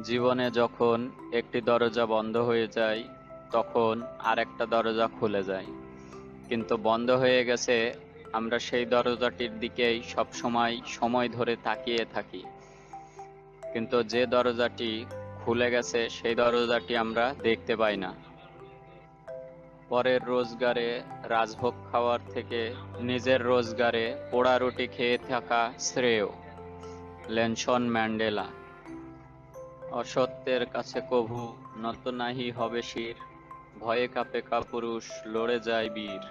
জীবনে যখন একটি দরজা বন্ধ হয়ে যায়, তখন আরেকটা দরজা খুলে যায়। কিন্তু বন্ধ হয়ে গেছে, আমরা সেই দরজাটির দিকেই সবসময় সময় ধরে তাকিয়ে থাকি। কিন্তু যে দরজাটি খুলে গেছে, সেই দরজাটি আমরা দেখতে পাই না। পরের রোজগারে রাজভোগ খাওয়ার থেকে নিজের রোজগারে পোড়া রুটি খেয়ে থাকা শ্রেয়, লেনসন ম্যান্ডেলা। অসত্যের কাছে কভু, নত নাহি হবে শির। ভয়ে কাপে কাপুরুষ, লড়ে যায় বীর।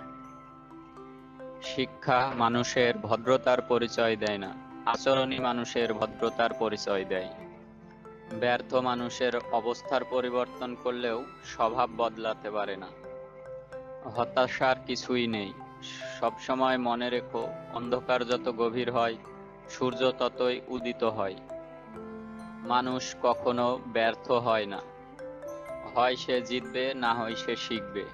শিক্ষা মানুষের ভদ্রতার পরিচয় দেয় না, আচরণই মানুষের ভদ্রতার পরিচয় দেয়। ব্যর্থ মানুষের অবস্থার পরিবর্তন করলেও স্বভাব বদলাতে পারে না। হতাশার কিছুই নেই, সবসময় মনে রেখো, অন্ধকার যত গভীর হয়, সূর্য ততই উদিত হয়। মানুষ কখনো ব্যর্থ হয় না। হয় সে জিতবে, না হয় সে শিখবে।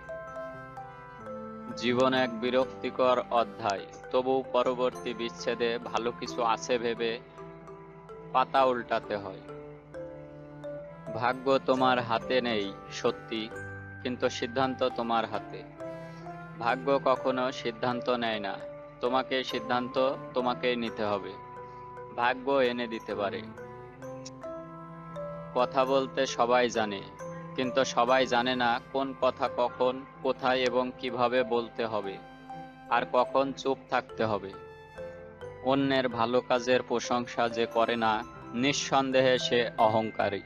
জীবন এক বিরক্তিকর অধ্যায়। তবু পরবর্তী বিচ্ছেদে ভালো কিছু আছে ভেবে পাতা উল্টাতে হয়। ভাগ্য তোমার হাতে নেই, সত্যি, কিন্তু সিদ্ধান্ত তোমার হাতে। ভাগ্য কখনো সিদ্ধান্ত নেয় না। তোমাকে সিদ্ধান্ত তোমাকেই নিতে হবে। ভাগ্য এনে দিতে পারে। কথা বলতে সবাই জানে, কিন্তু সবাই জানে না কোন কথা কখন, কোথায় এবং কীভাবে বলতে হবে, আর কখন চুপ থাকতে হবে। অন্যের ভালো কাজের প্রশংসা যে করে না, নিঃসন্দেহে সে অহংকারী।